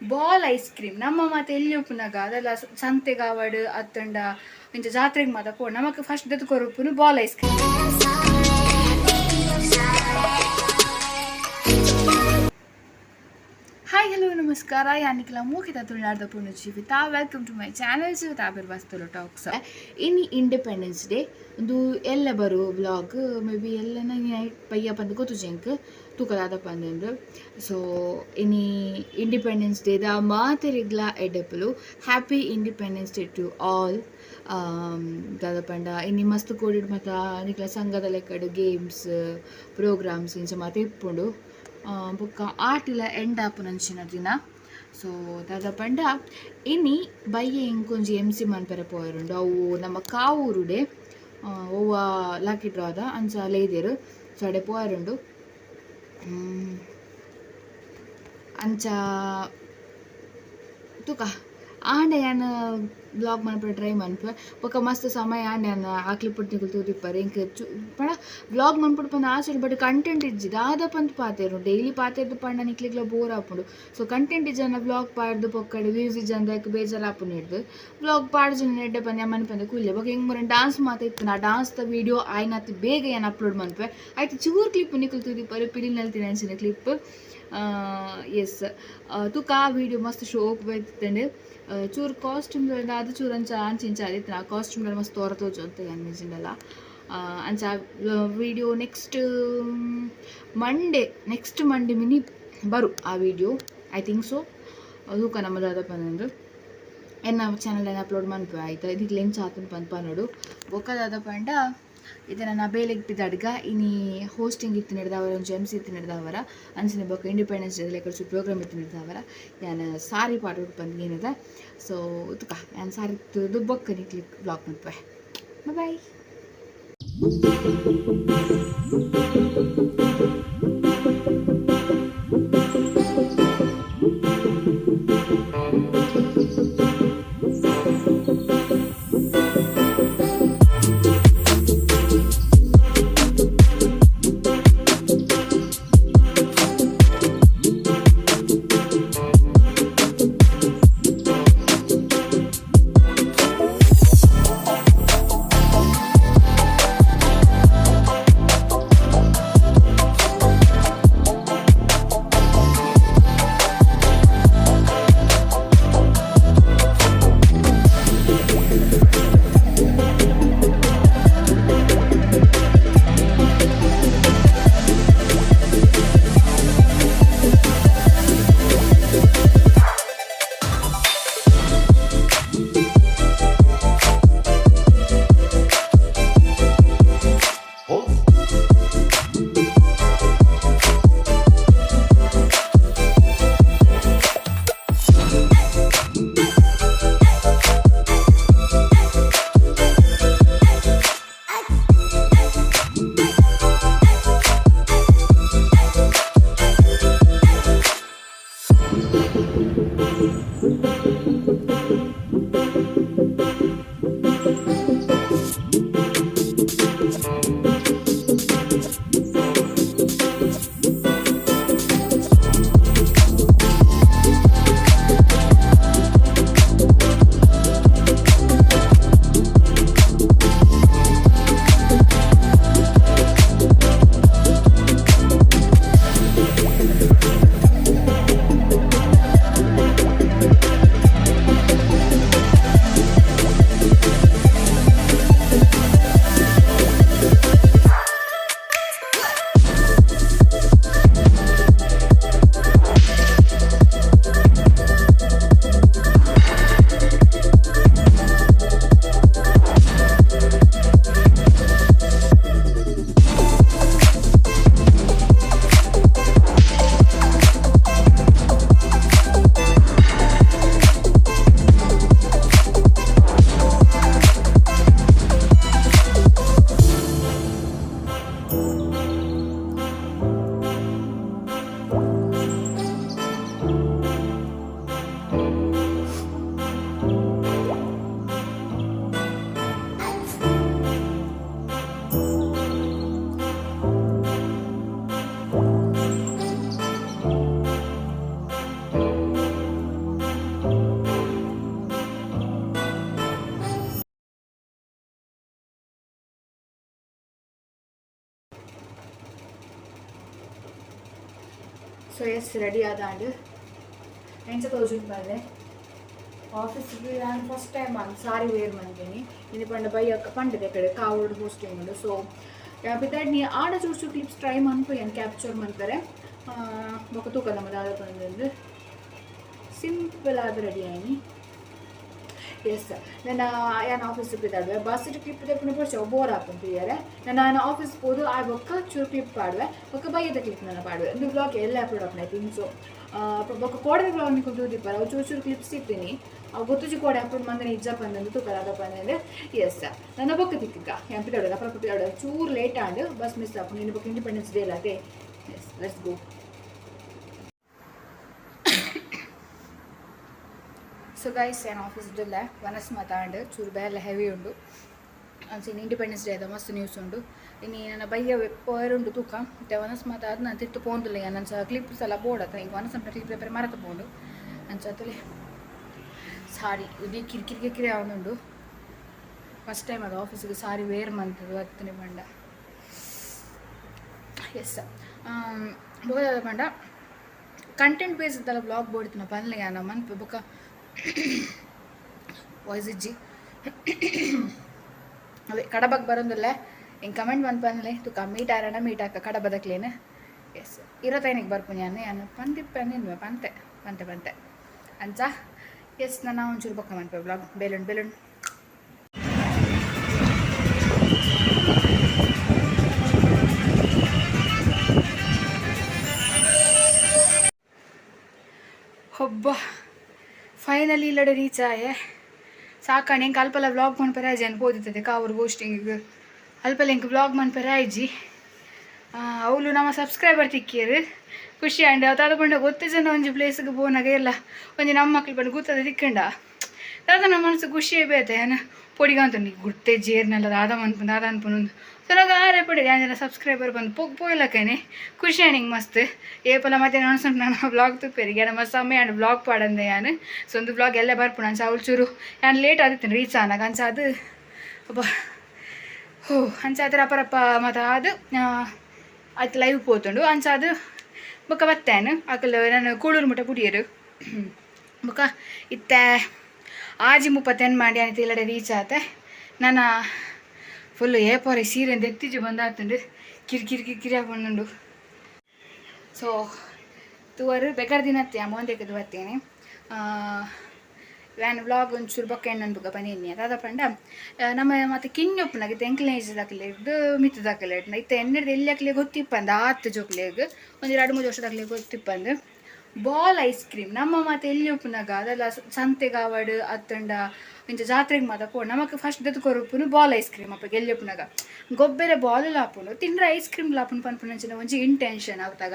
Ball ice cream ನಮ್ಮ ಮಾತೆ ಎಲ್ಲಿ ಉಪ್ಪುನಾಗ? ಅದೆಲ್ಲ ಸಂತೆಗಾವಡ್ ಅತ್ತಂಡ ಇಂಚ ಜಾತ್ರೆಗೆ ಮಾತ ಪೋ ನಮಕ್ ಫಸ್ಟ್ ದತ್ತು ಕೊರಪುನು ball ice cream hi hello ನಮಸ್ಕಾರ. ಯಾನಿಕ್ಲ ಮೂಕಿತ ತುಳುನಾಡ್ದ ಪೂರ್ಣ ಜೀವಿತ ವೆಲ್ಕಮ್ ಟು ಮೈ ಚಾನಲ್. ಜೀವಿತ ಆಬಿರ್ ವಾಸ್ತುಲು ಟಾಕ್ಸ್ ಇನ್ನು ಇಂಡಿಪೆಂಡೆನ್ಸ್ ಡೇ ಒಂದು ಎಲ್ಲ ಬರೋ ಬ್ಲಾಗ್ ಮೇ ಬಿ ಎಲ್ಲ ಪಯ್ಯ ಪಂದು ಗೊತ್ತು ಜಂಕ್ ತೂಕದಾದ ಪಂದು ಸೋ ಇನಿ ಇಂಡಿಪೆಂಡೆನ್ಸ್ ಡೇದ ಮಾತೆರಿಗ್ಲ ಎಡೆಪಲು happy independence day to all ದಾದ ಪಂಡ ಇನ್ನು ಮಸ್ತ್ ಕೂಡಿಡ್ ಮಾತ ನಿಕ್ಲ ಸಂಘದ ಲೆಕ್ಕಡು ಗೇಮ್ಸ್ ಪ್ರೋಗ್ರಾಮ್ಸ್ ಇಂಚ ಮಾತ ಇಪ್ಪುಂಡು. ಬೊಕ್ಕ ಆಟಿಲ ಎಂಡ್ ಆಪುನಂಚಿನ ದಿನ. ಸೊ ದಾದ ಪಂಡ, ಇನಿ ಬೈಯೆ ಇಂಕೊಂಜಿ ಎಂ ಸಿ ಮನ್ಪೆರ ಪೋಯರುಂಡು. ಅವು ನಮ್ಮ ಕಾವೂರುಡೆ ಒವ್ವ ಲಾಕಿ ಡ್ರಾದ ಅಂಚ ಲೇದೆರು ಸೊ ಅಡೆ ಪೋಯರುಂಡು ಹ್ಮ್. ಅಂಚ ತುಕ ಆಂಡೆ ಯಾನ ಬ್ಲಾಗ್ ಮನ್ಪುರ ಟ್ರೈ ಮನ್ಪುವ ಬೊಕ ಮಸ್ತ್ ಸಮಯ ಆಂಡೆ ಯಾನ ಆಕ್ಲಿ ಪುಟ್ಟಿಗಳು ತೂದಿಪ್ಪರೆ ಇಂಕ ಚು ಪಂಡ ಬ್ಲಾಗ್ ಮನ್ಪುಡು ಪಂದ ಆಸೆ ಬಟ್ ಕಂಟೆಂಟ್ ಇಜ್ಜಿ. ದಾದ ಪಾತೇರು ಡೈಲಿ ಪಾತೆರ್ದು ಪಂಡ ನಿಕ್ಲಿಗ್ಲ ಬೋರ್ ಆಪುಂಡು. ಸೊ ಕಂಟೆಂಟ್ ಇಜ್ಜನ ಬ್ಲಾಗ್ ಪಾಡ್ದು ಪೊಕ್ಕಡೆ ವ್ಯೂಸ್ ಇಜ್ಜಂದಕ್ ಬೇಜಾರ್ ಆಪುನ ಹಿಡ್ದು. ಬ್ಲಾಗ್ ಪಾಡ್ ಜನ ನೆಡ್ಡೆ ಪಂದ ಮನೆ ಪಂದ ಕುಲ್ಲೆ. ಬೊಕ ಹಿಂಗ್ ಮರ ಡಾನ್ಸ್ ಮಾತ ಇತ್ತು. ನಾ ಡಾನ್ಸ್ ದ ವಿಡಿಯೋ ಆಯ್ನತ್ ಬೇಗ ಏನು ಅಪ್ಲೋಡ್ ಮನ್ಪೆ ಆಯ್ತು, ಚೂರು ಕ್ಲಿಪ್ ನಿಕುಲ್ ತೂದಿಪ್ಪರೆ ಪಿಡಿನಲ್ಲಿ ತಿನಂಚಿನ ಕ್ಲಿಪ್ ಎಸ್ ತುಕ ಆ ವಿಡಿಯೋ ಮಸ್ತ್ ಶೋಕ್ ಬೈತಂಡೆ ಚೂರು ಕಾಸ್ಟ್ಯೂಮ್ ಅದು ಚೂರು ಅಂಚ ಅಂಚಿಂಚಾದಿತ್ತು ಕಾಸ್ಟ್ಯೂಮ್ ಮಸ್ತ್ ತೋರ ತೋಚು ಅಂತ ಅನ್ನಿಸಿಂಡಲ್ಲ ಅಂಚ video next Monday next Monday mini ಬರು ಆ ವಿಡಿಯೋ ಐ ಥಿಂಕ್ ಸೊ ಅದೂಕ ನಮ್ಮದಾದ ಏನು ಎನ್ನ ಚಾನಲ್ ಅಪ್ಲೋಡ್ ಮನ್ಪೆ ಆಯ್ತಾ ಇದಕ್ಕೆ ಲಿಂಕ್ ಹಾಕೊಂಡು ಪಂದ್ ಪನ್ನೋಡು ಬೊಕ್ಕದಾದ ಪಂಡ ಇದನ್ನ ನಾ ಇಟ್ಟಿದ್ದ ಅಡ್ಗ. ಇನಿ ಹೋಸ್ಟಿಂಗ್ ಇತ್ತು ನಡೆದವರ, ಒಂದು ಎಂ ಸಿ ಇತ್ತು ನಡೆದವರ. ಅಂಚಿನ ಬೊಕ್ಕ ಇಂಡಿಪೆಂಡೆನ್ಸ್ ಡೇ ಲೆಕ್ಕ ಪ್ರೋಗ್ರಾಮ್ ಇತ್ತು ನಡೆದವರ. ನಾನು ಸಾರಿ ಪಾಠ ಬಂದು ಏನಿದೆ. ಸೊ ತುಕ ನಾನು ಸಾರಿ ತುದು ಬೊಕ್ಕ ನಿಕ್ಲಿಕ್ ಬ್ಲಾಕ್ ಮಾಡ್ಪೆ ಬಾಯ್ ಸೊ ಎಸ್ ರೆಡಿ ಆದ ಅಂಡ್ ಎಂಚ ತೋಜುಂಡು ಬಂದೆ ಆಫೀಸ್ಗೆ ನಾನು ಫಸ್ಟ್ ಟೈಮ್ ಅಂತ ಸಾರಿ ವೇರ್ ಮಾಡ್ತೀನಿ ಇದು ಪಂಡ ಬೈಯಕ್ಕ ಪಂಡದೆ ಕಡೆ ಕಾವಡ್ ಹೋಸ್ಟಿಂಗ್ ಉಂಡು ಸೊ ಬಿದ್ದಾಡ್ ನೀ ಆಡ ಚೂರು ಕ್ಲಿಪ್ಸ್ ಟ್ರೈ ಮಾಡ್ಕೊ ಏನು ಕ್ಯಾಪ್ಚರ್ ಮಾಡ್ತಾರೆ ಬೊಕ್ಕ ತೂಕ ನಮ್ಮ ದಾದ ಬಂದು ಸಿಂಪಲ್ ಆದ ರೆಡಿ ಆಯ್ನಿ ಎಸ್ ನನ್ನ ಏನು ಆಫೀಸ್ ಬಿದ್ದಾಡುವೆ ಬಸ್ ಕ್ಲಿಪ್ ತೆಕ್ಕೊಂಡು ಬರ್ಸೋ ಬೋರ್ ಇಯರೆ ನಾನು ಆಫೀಸ್ ಹೋದು ಆ ಬೊಕ್ಕ ಚೂರು ಕ್ಲಿಪ್ ಪಾಡುವೆ ಬೊಕ್ಕ ಬೈಯದ ಕ್ಲಿಪ್ ನನ್ನ ಪಾಡುವೆ ಒಂದು ಬ್ಲಾಗ್ ಎಲ್ಲ ಅಪ್ಲೋಡ್ ಆಪ್ನ ಐ ಸೊ ಬೊಕ್ಕ ಕೋಡೆ ಬ್ಲಾಗ್ ನಿಂಕೊಂಡು ದೀಪಾರ ಅವು ಚೂರು ಚೂರು ಕ್ಲಿಪ್ಸ್ ಇರ್ತೀನಿ ಅವು ಗೊತ್ತುಜಿ ಕೋಡೆ ಅಪ್ಲೋಡ್ ಮಂದನೆ ಇಜ್ಜ ಬಂದಂದು ತೂಕರ ಅದಪ್ಪ ಅಂದ್ರೆ ಎಸ್ ನನ್ನ ಬೊಕ್ಕ ತಿಕ್ಕ ಎಂಪಿದಾಡು ಅಪ್ಪ ಪಿದಾಡು ಚೂರು ಲೇಟ್ ಆಂಡ್ ಬಸ್ ಮಿಸ್ ಆಪು ನಿನ್ನ ಬೊಕ್ಕ ಇಂಡಿಪೆಂಡೆನ್ಸ್ ಡೇ ಇಲ್ಲ ಅದೇ yes let's go so guys ಏನು ಆಫೀಸ್ದಿಲ್ಲ ವನಸ್ ಮಾತಾಂಡ್ ಚೂರು ಬೇರೆ ಹೆವಿ ಉಂಡು ಅಂಚಿನ ಇಂಡಿಪೆಂಡೆನ್ಸ್ ಡೇ ಅದ ಮಸ್ತ್ ನ್ಯೂಸ್ ಉಂಡು ಇನ್ನು ನನ್ನ ಬಯ್ಯ ಪೋಯರ್ ಉಂಡು ತೂಕ ಮತ್ತೆ ವನಸ್ ಮಾತಾದ ನಾನು ತಿತ್ತು ಪೋಂದಿಲ್ಲ ನನ್ನ ಕ್ಲಿಪ್ಸ್ ಎಲ್ಲ ಬೋಡತ್ತ ಈಗ ವನಸ್ ಅಂತ ಕ್ಲಿಪ್ ಪೇಪರ್ ಮರತ ಪೋಂಡು ಅಂಚತ್ತಲೆ ಸಾರಿ ಇದು ಕಿರಿಕಿರಿ ಕಿರಿಕಿರಿ ಅವನುಂಡು ಫಸ್ಟ್ ಟೈಮ್ ಅದು ಆಫೀಸಿಗೆ ಸಾರಿ ವೇರ್ ಮಂತದ್ದು ಹತ್ತನೇ ಬಂಡ ಎಸ್ ಬೋದ ಬಂಡ ಕಂಟೆಂಟ್ ಬೇಸ್ ಇದ್ದಲ್ಲ ಬ್ಲಾಗ್ ಬೋಡ್ತಿನ ಪನ್ಲೆ ನಮ್ಮ ಮನ್ಪೆ ಬೊಕ್ಕ ವಾಯ್ಸ್ ಇಜ್ಜಿ ಅದೇ ಕಡಬಕ್ಕೆ ಬರೋದಿಲ್ಲ. ಹಿಂಗೆ ಕಮೆಂಟ್ ಬಂದು ಬಂದಲೆ ತುಕ ಮೀಟ್ ಆರಣ ಮೀಟ್ ಹಾಕ, ಕಡಬದಕ್ಲೇನೆ? ಎಸ್ ಇರೋತೈನಿಗೆ ಬರ್ಪುನಿ ಅನ್ನ ನಾನು ಪಂದಿಪ್ಪೆ ನಿನ್ವೆ, ಪಂತೆ ಪಂತೆ ಪಂತೆ. ಅಂಚ? ಎಸ್ ನಾನು ಒಂಚೂರು ಬೊಕ್ಕ ಮನ್ಪೆ ಬ್ಲಾಗ್ ಬೇಲುಂಡು ಬೇಲುಂಡು ಒಬ್ಬ ಫೈನಲಿ ಇಲ್ಲಡೆ ರೀಚ್ ಆಯೆ. ಸಾಕಾಣೆ ಇಂಕ ಅಲ್ಪಲ ವ್ಲಾಗ್ ಮನ್ಪೆರ ಆಯ್ಜಿ ಅನ್ ಬೋದಿತ್ತದೆ ಕಾವ್ರ ಗೋಷ್ಟಿಂಗ್ ಅಲ್ಪಲ ಇಂಕ ವ್ಲಾಗ್ ಮನ್ಪೆರ ಆಯ್ಜಿ ಅವಳು ನಮ್ಮ ಸಬ್ಸ್ಕ್ರೈಬರ್ ತಿಕ್ಕಿಯರು. ಖುಷಿ ಆಂಡ್ ಪಂಡ ಗೊತ್ತು ಜನ ಒಂಜಿ ಪ್ಲೇಸ್ಗೆ ಬೋನಾಗ ಇಲ್ಲ. ಒಂಜಿ ನಮ್ಮ ಮಕ್ಳು ಬಂದು ಗೊತ್ತದ ತಿಕ್ಕಂಡ. ಅದ ನಮ್ಮ ಮನಸ್ಸು ಖುಷಿಯೇ ಬೇತೆ ಏನ ಪೊಡಿಗಂತ ನೀ ಗುರ್ತೆ ಜೇರ್ನೆಲ್ಲ ದಾದ ಮನ್ಪುಂಡು ದಾದ ಅನ್ಪುಂಡು ಸರಾಗ ಆರೆ ಪಡಿ ಜನ ಸಬ್ಸ್ಕ್ರೈಬರ್ ಬಂದು ಪೋಗ್ ಪೋಯ್ಲಕ್ಕೇನೆ ಖುಷಿ ನಿಂಗೆ ಮಸ್ತ್ ಏಪಲ ಮತ್ತೆ ಅನ್ಸಂಟ್ ನಾನು ಬ್ಲಾಗ್ ತುಪ್ಪೇರಿಗೆ ಏನ ಮಸ್ತ್ ಸಮಯ ಅಂಡ್ ಬ್ಲಾಗ್ ಪಾಡಂದೆ ಯಾನು ಸೊ ಒಂದು ಬ್ಲಾಗ್ ಎಲ್ಲ ಬರ್ಪುಣ ಅಂಚ ಅವಳು ಚೂರು ನಾನು ಲೇಟ್ ಆದಿತ್ತು ರೀಚ್ ಆನಾಗ ಅಂಚ ಅದು ಅಪ್ಪ ಹೋ ಅಂಚ ಅದರ ಅಪರಪ್ಪ ಮತ್ತು ಅದು ಆಯ್ತು ಲೈವ್ పోతుండు ಅಂಚ ಅದು ಬೊಕ್ಕ ಬತ್ತೇನು ಅಕಲ್ ನಾನು ಕೂಳೂರು ಮುಟ್ಟ ಪುಡಿಯರು ಬೊಕ್ಕ ಇತ್ತೆ ಆಜಿ ಮುಪ್ಪತ್ತೆನ್ ಮಾಡಿ ಅಂತ ಇಲ್ಲಡೆ ರೀಚ್ ಆತೆ. ನಾನು ಫುಲ್ ಏಪೋರಿ ಸೀರೆ ಎತ್ತಿಜಿ ಬಂದಾತುಂಡು ಕಿರಿ ಕಿರಿ ಹಾಕೊಂಡು ಸೊ ತೂವರು ಬೇಕಾದ ದಿನತ್ತೆ ಅಮೌಂಟ್ ಬರ್ತೇನೆ ವ್ಯಾನ್ ವ್ಲಾಗ್ ಒಂಚೂರು ಬೊಕ್ಕ ಎಣ್ಣನ್ಬುಗ ಬನ್ನಿ ಅದಾದ ಪಂಡ ನಮ್ಮ ಮತ್ತೆ ಕಿನ್ನೊಪ್ಪನಾಗ ತೆಂಕ್ಲೇಜ್ ದಾಖಲೆಗ್ದು ಮಿತ್ತು ದಾಖಲೆ ಇತ್ತ ಎಣ್ಣೆಡ್ದು ಎಲ್ಲಿ ಹಾಕಲಿ ಗೊತ್ತಿಪ್ಪಂದು ಆತ್ತು ಜೋಕ್ಲೆಗ್. ಒಂದು ಎರಡು ಮೂರು ವರ್ಷದಾಗಲೇ ಗೊತ್ತಿಪ್ಪಂದು. Ball ice cream. ನಮ್ಮ ಮತ್ತೆ ಎಲ್ಲಿ ಉಪ್ಪುನಾಗ ಅದೆಲ್ಲ ಸಂತೆಗಾವಡ್ ಅತ್ತಂಡ ಇಂಚ ಜಾತ್ರೆಗೆ ಮಾತ ಪೋ ನಮಕ್ ಫಸ್ಟ್ ದತ್ತು ಕೊರಪುನು ಬಾಲ್ ಐಸ್ ಕ್ರೀಮ್ ಅಪ್ಪ ಎಲ್ಲಿ ಉಪ್ಪುನಾಗ ಗೊಬ್ಬರ ಬಾಲ್ ಲಾಪುನು ತಿಂದ್ರೆ ಐಸ್ ಕ್ರೀಮ್ ಲಾಪುನು ಪನ್ಪುನಂಚಿನ ಒಂಜಿ ಇಂಟೆನ್ಷನ್ ಅವತ್ತಾಗ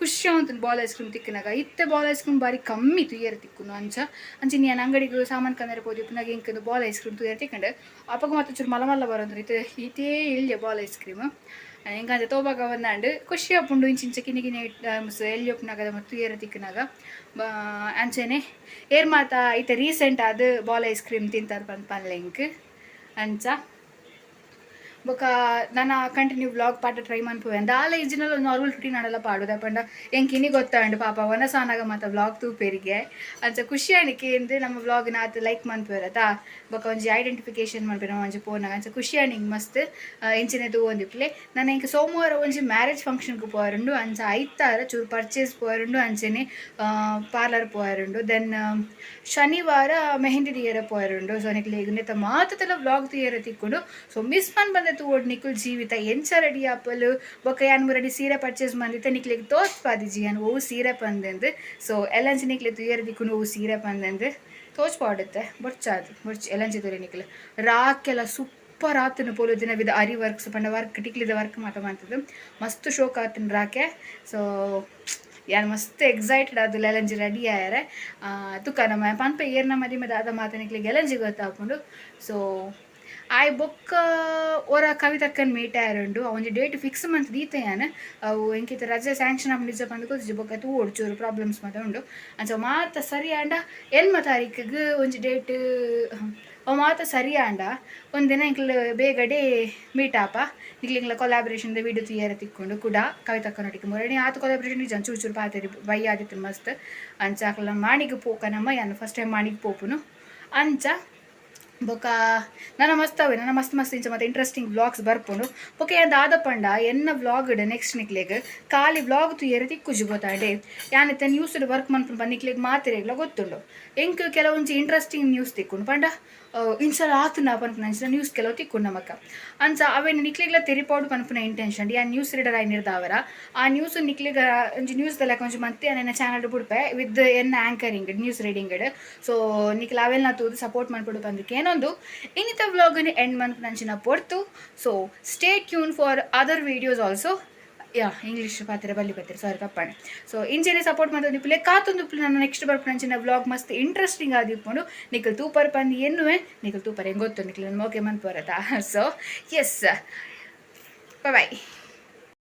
ಖುಷಿ ಅಂತ ಬಾಲ್ ಐಸ್ ಕ್ರೀಮ್ ತಿಕ್ಕಿನಾಗ. ಇತ್ತೆ ಬಾಲ್ ಐಸ್ ಕ್ರೀಮ್ ಬಾರಿ ಕಮ್ಮಿ ತುಯ್ಯರ್ ತಿಕ್ಕುನು ಅಂಚ. ಅಂಚಿ ನಾನು ಅಂಗಡಿಗೆ ಸಾಮಾನು ಕಂದರೆ ಪೋದಿ ಉಪ್ಪುನಾಗ ಇಂಕಂದು ಬಾಲ್ ಐಸ್ ಕ್ರೀಮ್ ತುಯ್ಯರ್ ತಿಕ್ಕಂಡು. ಅಪ್ಪಗ ಮತ್ತೆ ಚೂರು ಮಲ ಮಲ್ಲ ಇತ್ತೆ ಇತೇ ಇಲ್ಲೆ ಬಾಲ್ ಐಸ್ ಕ್ರೀಮ್. ಹೆಂಗಂದ್ರೆ ತೋಬಾಗ ಬಂದಾಂಡು ಖುಷಿ ಅಪ್ಪುಂಡು ಇಂಚಿಂಚ ಕಿನಿ ಕಿನಿ ಎಲ್ಲಿ ಒಪ್ಪನಾಗದ ಮತ್ತು ಏರ ತಿಕ್ಕನಾಗ ಅಂಚೆನೆ ಏರ್ ಮಾತ ಐತೆ ರೀಸೆಂಟ್ ಅದು ಬಾಲ್ ಐಸ್ ಕ್ರೀಮ್ ತಿಂತದ ಬಂದು ಪನ್ಲೆಂಕ್ ಅಂಚ ಬೊಕ ನನ್ನ ಕಂಟಿನ್ಯೂ ವ್ಲಾಗ್ ಪಾಟ ಟ್ರೈ ಮನ್ಪುವೆಂದ ಆಲ ಒಂದು ನಾರ್ಮಲ್ ರುಟೀನ್ ಆಡಲ್ಲ ಪಾಡುದ ಪಂಡ. ಎಂಕಿನಿ ಗೊತ್ತಾಂಡು ಪಾಪ, ವನಸಾನಾಗ ಮಾತ ಬ್ಲಾಗ್ ತೂಪೇರಿಗೆ. ಅಂಚ ಖುಷಿ ಅಣಿಕೆ ಎಂದು ನಮ್ಮ ನ ಆತ ಲೈಕ್ ಮನ್ಪುವೆರತ ಬೊಕ ಒಂಜಿ ಐಡೆಂಟಿಫಿಕೇಶನ್ ಮನ್ಪೇರ ಒಂಜಿ ಫೋನಾಗ ಅಂಚ ಖುಷಿ ಅಣಿಗೆ ಮಸ್ತ್ ಎಂಚಿನ ತೂವೊಂದಿಪ್ಲೆ ನಾನು ಇಂಕ ಸೋಮವಾರ ಒಂಜಿ ಮ್ಯಾರೇಜ್ ಫಂಕ್ಷನ್ಗೆ ಪೋಯರುಂಡು ಅಂಚ ಐತಾರ ಚೂರು ಪರ್ಚೇಸ್ ಪೋಯರುಂಡು ಅಂಚೆನೆ ಪಾರ್ಲರ್ ಪೋಯರುಂಡು ದೆನ್ ಶನಿವಾರ ಮೆಹಂದಿ ತೀಯರ ಪೋಯರುಂಡು ಸೊ ನಿಕ್ಲೆ ಮಾತದೆಲ್ಲ ಬ್ಲಾಗ್ ದಿಯರ ತಿಕ್ಕೊಂಡು. ಸೊ ಮಿಸ್ ಮನ್ ಬಂದೆ ತೂಡ್ ನಿಕುಲ್ ಜೀವಿತ. ಎಂಚ ರೆಡಿ ಆಪಲ್ ಬೊಕ ಯಾನ್ ರೆಡಿ ಸೀರೆ ಪರ್ಚೇಸ್ ಮಂದಿತ್ತೆ ನಿಕ್ಲೆಗ್ ತೋತ್ ಪಾದಿಜಿ ಯಾನ್ ಓವು ಸೀರೆ ಪಂದೆಂದು. ಸೊ ಎಲ್ಲಂಚಿ ನಿಕ್ಲೆ ತುಯರ್ ದಿಕ್ಕು ಓವು ಸೀರೆ ಪಂದೆಂದು. ತೋಚ್ ಪಾಡುತ್ತೆ ಬೊಡ್ಚಾದು ಬೊಡ್ಚ್ ಎಲ್ಲಂಚಿ ತುರಿ ನಿಕ್ಲೆ. ರಾಕೆಲ್ಲ ಸೂಪರ್ ಆತನ ಪೋಲು ದಿನ ಬಿದ ಅರಿ ವರ್ಕ್ಸ್ ಪಂಡ ವರ್ಕ್, ಟಿಕ್ಲಿದ ವರ್ಕ್ ಮಾತ ಮಾಡ್ತದೆ ಮಸ್ತ್ ಶೋಕ್ ಆತನ ರಾಕೆ. ಸೊ ಯಾನ್ ಮಸ್ತ್ ಎಕ್ಸೈಟೆಡ್ ಅದು ಎಲಂಜಿ ರೆಡಿ ಆಯ್ಯಾರೆ ತುಕ ನಮ್ಮ ಪನ್ಪೆ ಏರ್ನ ಮದಿ ಮದ ಆದ ಮಾತನಿಕ್ಲಿಗೆ ಎಲಂಜಿ ಗೊತ್ತಾಕೊಂಡು ಸೊ ಆಯ್ ಬೊಕ್ಕ ಒರ ಕವಿತಕ್ಕನ್ ಮೀಟ್ ಆಯರುಂಡು ಒಂಜಿ ಡೇಟ್ ಫಿಕ್ಸ್ ಮಂತ್ ದೀತೆಯಾನ ಅವು ಎಂಕಿತ ರಜೆ ಸ್ಯಾಂಕ್ಷನ್ ಆಫ್ ನಿಜ ಬಂದು ಬೊಕ್ಕ ತೂವೋಡು ಚೂರು ಪ್ರಾಬ್ಲಮ್ಸ್ ಮಾತ್ರ ಉಂಡು ಅಂಚ ಮಾತ ಸರಿ ಆಂಡ ಎನ್ಮ ತಾರೀಕಿಗೆ ಒಂಜಿ ಡೇಟ್ ಅವ ಮಾತ ಸರಿ ಆಂಡ ಒಂದಿನ ಇಂಕ್ಲ ಬೇಗ ಡೇ ಮೀಟ್ ಆಪ ಇಂಕ್ಲ ಕೊಲಾಬ್ರೇಷನ್ ವಿಡಿಯೋ ತುಯ್ಯರ ತಿಕ್ಕೊಂಡು ಕೂಡ ಕವಿತಕ್ಕನೊಟ್ಟಿಗೆ ಮೊರಣಿ ಆತ ಕೊಲಾಬ್ರೇಷನ್ ನಿಜ ಚೂರು ಚೂರು ಪಾತೇರಿ ಬೈ ಆದಿತ್ತು ಮಸ್ತ್ ಅಂಚ ಅಕ್ಲ ಮಾಣಿಗೆ ಪೋಕ ನಮ್ಮ ಫಸ್ಟ್ ಟೈಮ್ ಮಾಣಿಗೆ ಪೋಪುನು ಅಂಚ ಬೊಕ. ನನ್ನ ಮಸ್ತ್ ಅವೆ, ನನ್ನ ಮಸ್ತ್ ಮಸ್ತ್ ಇಂಚ ಮತ್ತೆ ಇಂಟ್ರೆಸ್ಟಿಂಗ್ ಬ್ಲಾಗ್ಸ್ ಬರ್ಪುಂಡು ಬೊಕ ಆದ ಪಂಡ, ಎನ್ನ ವ್ಲಾಗ್ ನೆಕ್ಸ್ಟ್ ನಿಕ್ಲೆಗ್ ಖಾಲಿ ವ್ಲಾಗ್ ತು ಎರತಿ ಕುಜು ಯಾನೆ ಯಾನತ್ತೆ ನ್ಯೂಸ್ ವರ್ಕ್ ಮನ್ಪುಂಡು ಮಾತ್ರ ಮಾತಿರೆಗ್ಲ ಗೊತ್ತುಂಡು. ಎಂಕ್ ಕೆಲವೊಂಚಿ ಇಂಟ್ರೆಸ್ಟಿಂಗ್ ನ್ಯೂಸ್ ತಿಕ್ಕುಂಡು ಪಂಡ. ಇನ್ಸಲ ಆತುನ ಪನ್ಪುನ ಇಂಚಿನ ನ್ಯೂಸ್ ಕೆಲವು ತಿಕ್ಕುಂಡು ನಮಕ ಅಂಚ ಅವೇನು ನಿಕ್ಲೆಗ್ಲ ತೆರಿಪೌಡು ಪನ್ಪುನ ಇಂಟೆನ್ಷನ್ ಯಾ ನ್ಯೂಸ್ ರೀಡರ್ ಆಯ್ ನಿರ್ದಾವರ ಆ ನ್ಯೂಸ್ ನಿಕ್ಲೆಗ ಒಂಜಿ ನ್ಯೂಸ್ ದಲ್ಲ ಕೊಂಚ ಮತ್ತೆ ನನ್ನ ಚಾನಲ್ ಬಿಡ್ಪೆ ವಿತ್ ಎನ್ನ ಆಂಕರಿಂಗ್ ನ್ಯೂಸ್ ರೀಡಿಂಗ್ ಸೊ ನಿಕ್ಲ ಅವೆಲ್ಲ ತೂದು ಸಪೋರ್ಟ್ ಮಾಡ್ಬಿಡು ಬಂದಕ್ಕೆ ಏನೊಂದು ಇನ್ನಿತ ವ್ಲಾಗನ್ನು ಎಂಡ್ ಮಂತ್ ನಂಚಿನ ಪೊರ್ತು. So stay tune for other videos also yeah English ಪಾತ್ರೆ ಬಲ್ಲಿ ಬರ್ತೀರಿ ಸಾರಿ ಕಪ್ಪಣೆ ಸೊ ಇಂಚೆನೆ ಸಪೋರ್ಟ್ ಮಾಡೋದು ನಿಪ್ಲೆ ಕಾತೊಂದು ನನ್ನ ನೆಕ್ಸ್ಟ್ ಬರ್ಪಣಂಚಿನ ವ್ಲಾಗ್ ಮಸ್ತ್ ಇಂಟ್ರೆಸ್ಟಿಂಗ್ ಆದಿಪ್ಪುಂಡು ನಿಖಲ್ ತೂಪರ್ ಪಂದು ಎನ್ನುವೆ. ನಿಖಲ್ ತೂಪರ್ ಹೆಂಗೆ ಗೊತ್ತು? ನಿಖಲ್ ಮೋಕೆ ಮಂತ್ ಬರತ್ತಾ? ಸೊ ಎಸ್ ಬಾಯ್